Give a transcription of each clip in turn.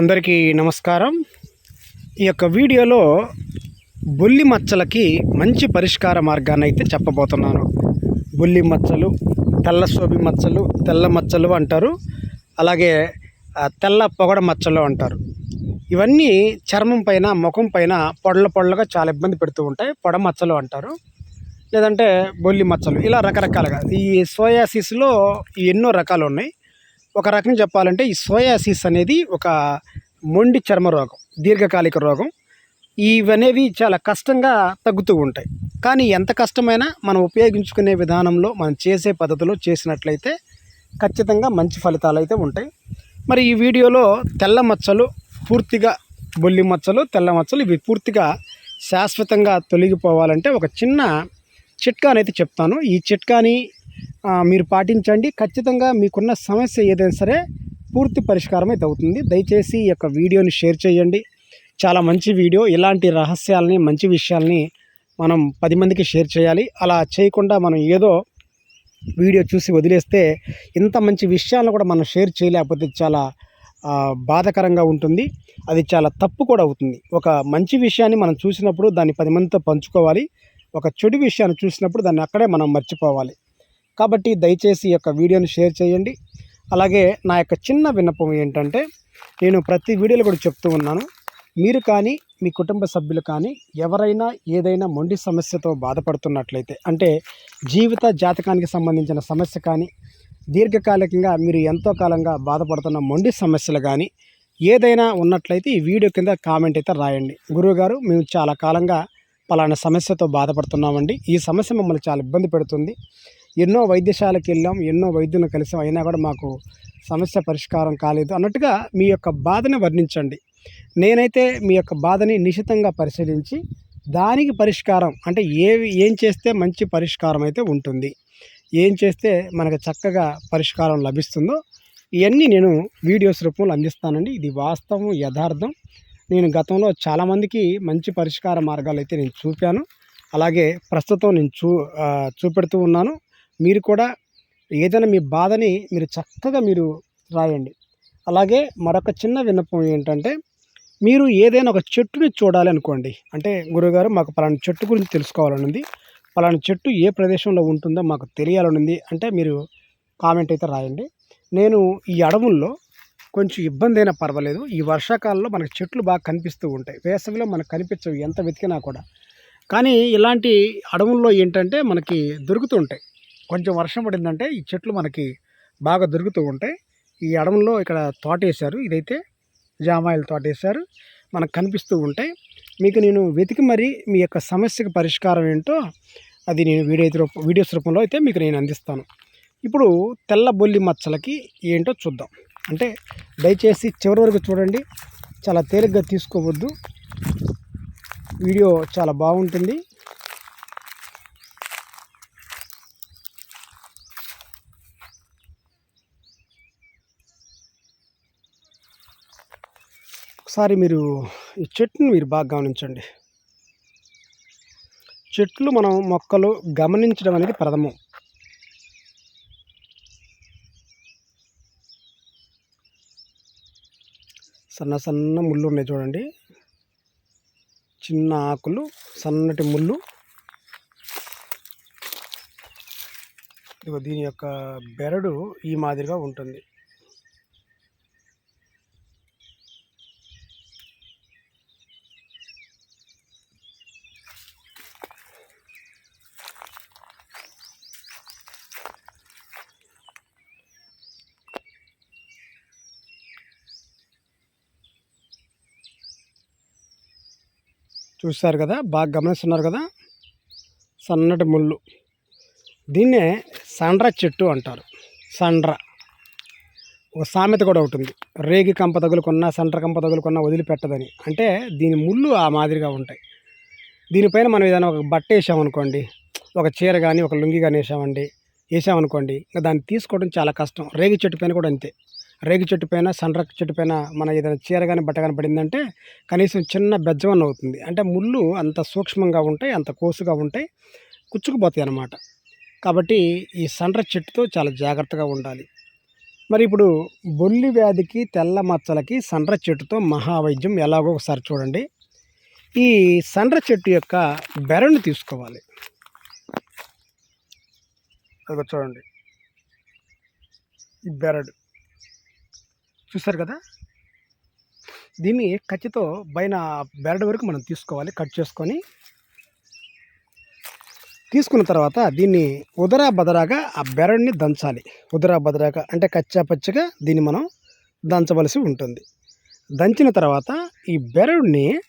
అందరికీ నమస్కారం. ఈ యొక్క వీడియోలో బొల్లి మచ్చలకి మంచి పరిష్కార మార్గాన్ని అయితే చెప్పబోతున్నాను. బొల్లి మచ్చలు తెల్ల సోబి మచ్చలు తెల్ల మచ్చలు అంటారు. అలాగే తెల్ల పొగడ మచ్చలు అంటారు. ఇవన్నీ చర్మం పైన ముఖం పైన పొడల పొడలుగా చాలా ఇబ్బంది పెడుతూ ఉంటాయి. పొడ మచ్చలు అంటారు. లేదంటే బొల్లి మచ్చలు ఇలా రకరకాలుగా. ఈ సోయాసిస్లో ఎన్నో రకాలు ఉన్నాయి ఒక రకం చెప్పాలంటే ఈ సోయాసిస్ అనేది ఒక మొండి చర్మ రోగం దీర్ఘకాలిక రోగం. ఇవనేవి చాలా కష్టంగా తగ్గుతూ ఉంటాయి. కానీ ఎంత కష్టమైనా మనం ఉపయోగించుకునే విధానంలో మనం చేసే పద్ధతిలో చేసినట్లయితే ఖచ్చితంగా మంచి ఫలితాలు అయితే ఉంటాయి. మరి ఈ వీడియోలో తెల్ల మచ్చలు పూర్తిగా బొల్లి మచ్చలు తెల్ల మచ్చలు ఇవి పూర్తిగా శాశ్వతంగా తొలగిపోవాలంటే ఒక చిన్న చిట్కానైతే చెప్తాను. ఈ చిట్కాని మీరు పాటించండి. ఖచ్చితంగా మీకున్న సమస్య ఏదైనా సరే పూర్తి పరిష్కారం అయితే అవుతుంది. దయచేసి ఈ యొక్క వీడియోని షేర్ చేయండి. చాలా మంచి వీడియో. ఇలాంటి రహస్యాలని మంచి విషయాల్ని మనం పది మందికి షేర్ చేయాలి. అలా చేయకుండా మనం ఏదో వీడియో చూసి వదిలేస్తే ఇంత మంచి విషయాలను కూడా మనం షేర్ చేయలేకపోతే చాలా బాధకరంగా బాధాకరంగా ఉంటుంది. అది చాలా తప్పు కూడా అవుతుంది. ఒక మంచి విషయాన్ని మనం చూసినప్పుడు దాన్ని పది మందితో పంచుకోవాలి. ఒక చెడు విషయాన్ని చూసినప్పుడు దాన్ని అక్కడే మనం మర్చిపోవాలి. కాబట్టి దయచేసి ఈ యొక్క వీడియోని షేర్ చేయండి. అలాగే నా యొక్క చిన్న విన్నపం ఏంటంటే నేను ప్రతి వీడియోలో కూడా చెప్తూ ఉన్నాను. మీరు కానీ మీ కుటుంబ సభ్యులు కానీ ఎవరైనా ఏదైనా మొండి సమస్యతో బాధపడుతున్నట్లయితే అంటే జీవిత జాతకానికి సంబంధించిన సమస్య కానీ దీర్ఘకాలికంగా మీరు ఎంతో కాలంగా బాధపడుతున్న మొండి సమస్యలు కానీ ఏదైనా ఉన్నట్లయితే ఈ వీడియో కింద కామెంట్ అయితే రాయండి. గురువుగారు మేము చాలా కాలంగా పలానా సమస్యతో బాధపడుతున్నామండి. ఈ సమస్య మమ్మల్ని చాలా ఇబ్బంది పెడుతుంది. ఎన్నో వైద్యశాలకు వెళ్ళాం ఎన్నో వైద్యులను కలిసాం. అయినా కూడా మాకు సమస్య పరిష్కారం కాలేదు. అన్నట్టుగా మీ యొక్క బాధని వర్ణించండి. నేనైతే మీ యొక్క బాధని నిశితంగా పరిశీలించి దానికి పరిష్కారం అంటే ఏవి ఏం చేస్తే మంచి పరిష్కారం అయితే ఉంటుంది ఏం చేస్తే మనకు చక్కగా పరిష్కారం లభిస్తుందో ఇవన్నీ నేను వీడియోస్ రూపంలో అందిస్తానండి. ఇది వాస్తవం యథార్థం. నేను గతంలో చాలామందికి మంచి పరిష్కార మార్గాలు అయితే నేను చూపాను. అలాగే ప్రస్తుతం నేను చూ చూపెడుతూ ఉన్నాను. మీరు కూడా ఏదైనా మీ బాధని మీరు చక్కగా మీరు రాయండి. అలాగే మరొక చిన్న విన్నపం ఏంటంటే మీరు ఏదైనా ఒక చెట్టుని చూడాలి అనుకోండి. అంటే గురుగారు మాకు పలానా చెట్టు గురించి తెలుసుకోవాలని ఉంది పలానా చెట్టు ఏ ప్రదేశంలో ఉంటుందో మాకు తెలియాలని ఉంది అంటే మీరు కామెంట్ అయితే రాయండి. నేను ఈ అడవుల్లో కొంచెం ఇబ్బంది అయినా పర్వాలేదు. ఈ వర్షాకాలంలో మనకు చెట్లు బాగా కనిపిస్తూ ఉంటాయి. వేసవిలో మనకు కనిపించవు. ఎంత వెతికినా కూడా. కానీ ఇలాంటి అడవుల్లో ఏంటంటే మనకి దొరుకుతూ ఉంటాయి. కొంచెం వర్షం పడిందంటే ఈ చెట్లు మనకి బాగా దొరుకుతూ ఉంటాయి ఈ అడవుల్లో ఇక్కడ తోట వేశారు ఇదైతే జామాయిల తోట వేశారు మనకు కనిపిస్తూ ఉంటాయి మీకు నేను వెతికి మరీ మీ యొక్క సమస్యకు పరిష్కారం ఏంటో అది నేను వీడియో రూప వీడియోస్ రూపంలో అయితే మీకు నేను అందిస్తాను. ఇప్పుడు తెల్ల బొల్లి మచ్చలకి ఏంటో చూద్దాం. అంటే దయచేసి చివరి వరకు చూడండి. చాలా తేలిగ్గా తీసుకోవద్దు. వీడియో చాలా బాగుంటుంది. ఒకసారి మీరు ఈ చెట్టుని మీరు బాగా గమనించండి. చెట్లు మనం మొక్కలు గమనించడం అనేది ప్రథమం. సన్న సన్న ముళ్ళు ఉన్నాయి చూడండి. చిన్న ఆకులు సన్నటి ముళ్ళు. ఇదిగో దీని యొక్క బెరడు ఈ మాదిరిగా ఉంటుంది. చూస్తారు కదా? బాగా గమనిస్తున్నారు కదా? సన్నటి ముళ్ళు. దీన్నే సండ్ర చెట్టు అంటారు. సండ్ర. ఒక సామెత కూడా ఉంటుంది రేగి కంప తగులుకున్నా సండ్ర కంప తగులుకున్నా వదిలిపెట్టదని. అంటే దీని ముళ్ళు ఆ మాదిరిగా ఉంటాయి. దీనిపైన మనం ఏదైనా ఒక బట్ట వేసామనుకోండి ఒక చీర కానీ ఒక లుంగి కానీ వేసామండి వేసామనుకోండి ఇంకా దాన్ని తీసుకోవడం చాలా కష్టం. రేగి చెట్టు పైన కూడా అంతే. రేగి చెట్టు పైన సండ్ర చెట్టు పైన మన ఏదైనా చీర కానీ బట్ట కానీ పడిందంటే కనీసం చిన్న బెజ్జమన్న అవుతుంది. అంటే ముళ్ళు అంత సూక్ష్మంగా ఉంటాయి అంత కోసుగా ఉంటాయి కుచ్చుకుపోతాయి అన్నమాట. కాబట్టి ఈ సండ్ర చెట్టుతో చాలా జాగ్రత్తగా ఉండాలి. మరి ఇప్పుడు బొల్లి వ్యాధికి తెల్ల మచ్చలకి సండ్ర చెట్టుతో మహావైద్యం ఎలాగో ఒకసారి చూడండి. ఈ సండ్ర చెట్టు యొక్క బెరను తీసుకోవాలి. అదిగో చూడండి. ఈ బెరడు. చూస్తారు కదా? దీన్ని కత్తితో పైన బెరడు వరకు మనం తీసుకోవాలి కట్ చేసుకొని. తీసుకున్న తర్వాత దీన్ని ఉదరా బదరాగా ఆ బెరడ్ని దంచాలి. ఉదరా బదరాగా అంటే కచ్చా పచ్చగా దీన్ని మనం దంచవలసి ఉంటుంది. దంచిన తర్వాత ఈ బెరడుని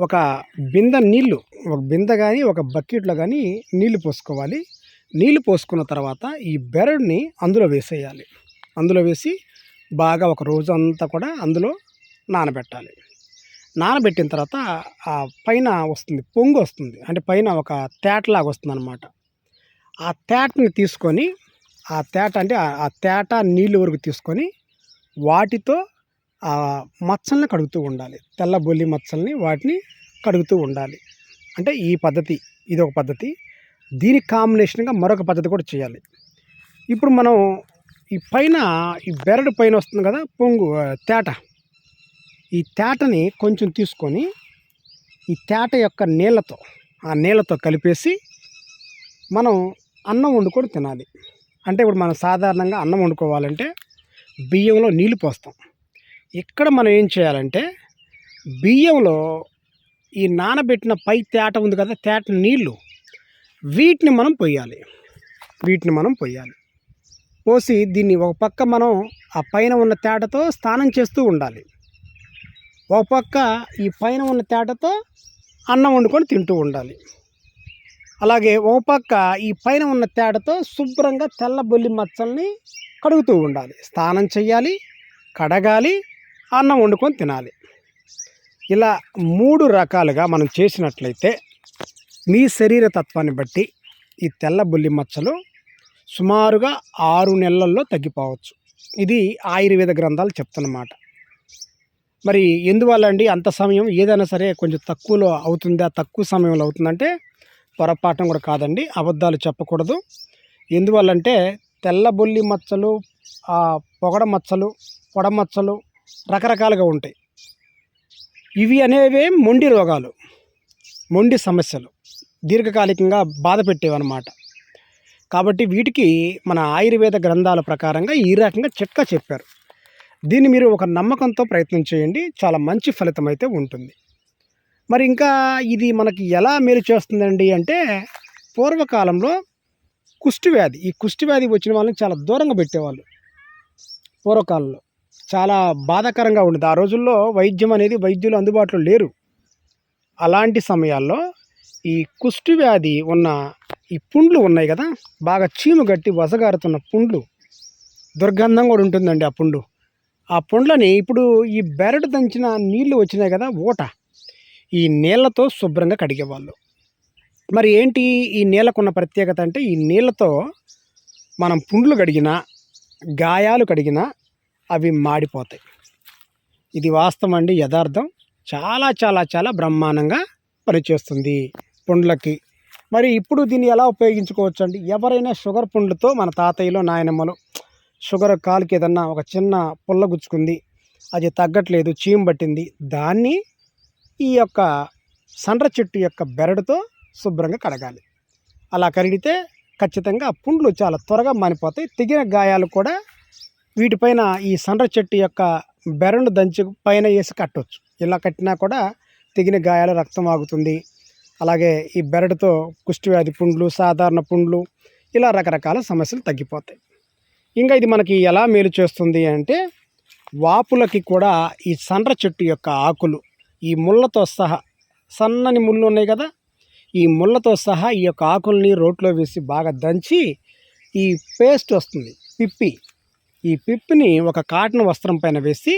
ఒక బింద నీళ్ళు ఒక బింద కానీ ఒక బకెట్లో కానీ నీళ్ళు పోసుకోవాలి. నీళ్ళు పోసుకున్న తర్వాత ఈ బెరడుని అందులో వేసేయాలి. అందులో వేసి బాగా ఒక రోజు అంతా కూడా అందులో నానబెట్టాలి. నానబెట్టిన తర్వాత ఆ పైన వస్తుంది పొంగు వస్తుంది. అంటే పైన ఒక తేటలాగా వస్తుంది అనమాట ఆ తేటని తీసుకొని ఆ తేట అంటే ఆ- తేట నీళ్ళు వరకు తీసుకొని వాటితో ఆ మచ్చల్ని కడుగుతూ ఉండాలి. తెల్ల బొల్లి మచ్చల్ని వాటిని కడుగుతూ ఉండాలి. అంటే ఈ పద్ధతి ఇది ఒక పద్ధతి దీనికి కాంబినేషన్గా మరొక పద్ధతి కూడా చేయాలి. ఇప్పుడు మనం ఈ పైన ఈ బెరడు పైన వస్తుంది కదా పొంగు తేట. ఈ తేటని కొంచెం తీసుకొని ఈ తేట యొక్క నీళ్ళతో ఆ నీళ్ళతో కలిపేసి మనం అన్నం వండుకొని తినాలి. అంటే ఇప్పుడు మనం సాధారణంగా అన్నం వండుకోవాలంటే బియ్యంలో నీళ్ళు పోస్తాం. ఇక్కడ మనం ఏం చేయాలంటే బియ్యంలో ఈ నానబెట్టిన పై తేట ఉంది కదా తేట నీళ్ళు వీటిని మనం పొయ్యాలి వీటిని మనం పొయ్యాలి పోసి దీన్ని ఒక పక్క మనం ఆ పైన ఉన్న తేటతో స్నానం చేస్తూ ఉండాలి. ఒక పక్క ఈ పైన ఉన్న తేటతో అన్నం వండుకొని తింటూ ఉండాలి. అలాగే ఒక పక్క ఈ పైన ఉన్న తేటతో శుభ్రంగా తెల్ల బొల్లి మచ్చల్ని కడుగుతూ ఉండాలి. స్నానం చేయాలి కడగాలి అన్నం వండుకొని తినాలి. ఇలా మూడు రకాలుగా మనం చేసినట్లయితే మీ శరీర తత్వాన్ని బట్టి ఈ తెల్ల బొల్లి మచ్చలు సుమారుగా ఆరు నెలల్లో తగ్గిపోవచ్చు. ఇది ఆయుర్వేద గ్రంథాలు చెప్తున్నమాట. మరి ఎందువల్ల అండి అంత సమయం? ఏదైనా సరే కొంచెం తక్కువలో అవుతుందా? తక్కువ సమయంలో అవుతుందంటే పొరపాఠం కూడా కాదండి. అబద్ధాలు చెప్పకూడదు. ఎందువల్లంటే తెల్ల బొల్లి మచ్చలు ఆ పొగడ మచ్చలు పొడ మచ్చలు రకరకాలుగా ఉంటాయి. ఇవి అనేవే మొండి రోగాలు మొండి సమస్యలు దీర్ఘకాలికంగా బాధ పెట్టేవన్నమాట. కాబట్టి వీటికి మన ఆయుర్వేద గ్రంథాల ప్రకారంగా ఈ రకంగా చిట్కా చెప్పారు. దీన్ని మీరు ఒక నమ్మకంతో ప్రయత్నం చేయండి. చాలా మంచి ఫలితం అయితే ఉంటుంది. మరి ఇంకా ఇది మనకి ఎలా మేలు చేస్తుందండి అంటే పూర్వకాలంలో కుష్టివ్యాధి ఈ కుష్టివ్యాధి వచ్చిన వాళ్ళని చాలా దూరంగా పెట్టేవాళ్ళు. పూర్వకాలంలో చాలా బాధాకరంగా ఉండేది. ఆ రోజుల్లో వైద్యం అనేది వైద్యులు అందుబాటులో లేరు. అలాంటి సమయాల్లో ఈ కుష్టి వ్యాధి ఉన్న ఈ పుండ్లు ఉన్నాయి కదా బాగా చీము గట్టి వసగారుతున్న పుండ్లు దుర్గంధం కూడా ఉంటుందండి ఆ పుండు. ఆ పుండ్లని ఇప్పుడు ఈ బెరడు దంచిన నీళ్ళు వచ్చినాయి కదా ఊట. ఈ నీళ్ళతో శుభ్రంగా కడిగేవాళ్ళు. మరి ఏంటి ఈ నీళ్ళకున్న ప్రత్యేకత అంటే ఈ నీళ్ళతో మనం పుండ్లు కడిగినా గాయాలు కడిగినా అవి మాడిపోతాయి. ఇది వాస్తవం అండి యథార్థం. చాలా చాలా చాలా బ్రహ్మాండంగా పనిచేస్తుంది. పుండ్లకి. మరి ఇప్పుడు దీన్ని ఎలా ఉపయోగించుకోవచ్చు అండి ఎవరైనా షుగర్ పుండ్లతో మన తాతయ్యలో నాయనమ్మలు షుగర్ కాలుకి ఏదన్నా ఒక చిన్న పుల్ల గుచ్చుకుంది అది తగ్గట్లేదు చీము పట్టింది దాన్ని ఈ యొక్క సండ్ర చెట్టు యొక్క బెరడుతో శుభ్రంగా కడగాలి. అలా కడిగితే ఖచ్చితంగా ఆ పుండ్లు చాలా త్వరగా మానిపోతాయి. తెగిన గాయాలు కూడా వీటిపైన ఈ సండ్ర చెట్టు యొక్క బెరడు దంచి పైన వేసి కట్టవచ్చు ఇలా కట్టినా కూడా తెగిన గాయాలు రక్తం ఆగుతుంది. అలాగే ఈ బెరడుతో కుష్టివ్యాధి పుండ్లు సాధారణ పుండ్లు ఇలా రకరకాల సమస్యలు తగ్గిపోతాయి. ఇంకా ఇది మనకి ఎలా మేలు చేస్తుంది అంటే వాపులకి కూడా ఈ సండ్ర చెట్టు యొక్క ఆకులు ఈ ముళ్ళతో సహా సన్నని ముళ్ళు ఉన్నాయి కదా ఈ ముళ్ళతో సహా ఈ యొక్క ఆకుల్ని రోట్లో వేసి బాగా దంచి ఈ పేస్ట్ వస్తుంది పిప్పి. ఈ పిప్పిని ఒక కాటన్ వస్త్రం పైన వేసి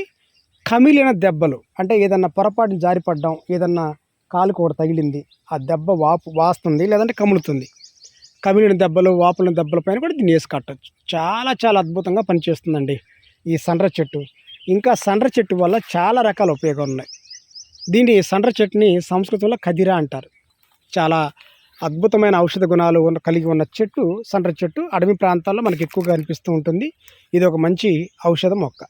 కమిలిన దెబ్బలు అంటే ఏదన్నా పొరపాటున జారిపడ్డం ఏదన్నా కాలు కూడా తగిలింది. ఆ దెబ్బ వాపు వాస్తుంది లేదంటే కములుతుంది కమిలిన దెబ్బలు వాపుల దెబ్బల పైన కూడా దీన్ని వేసి కట్టచ్చు. చాలా చాలా అద్భుతంగా పనిచేస్తుందండి ఈ సండ్ర చెట్టు. ఇంకా సండ్ర చెట్టు వల్ల చాలా రకాల ఉపయోగాలు ఉన్నాయి. దీన్ని సండ్ర చెట్టుని సంస్కృతంలో కదిరా అంటారు. చాలా అద్భుతమైన ఔషధ గుణాలు ఉన్న కలిగి ఉన్న చెట్టు సండ్ర చెట్టు అడవి ప్రాంతాల్లో మనకి ఎక్కువగా కనిపిస్తూ ఉంటుంది. ఇది ఒక మంచి ఔషధ మొక్క.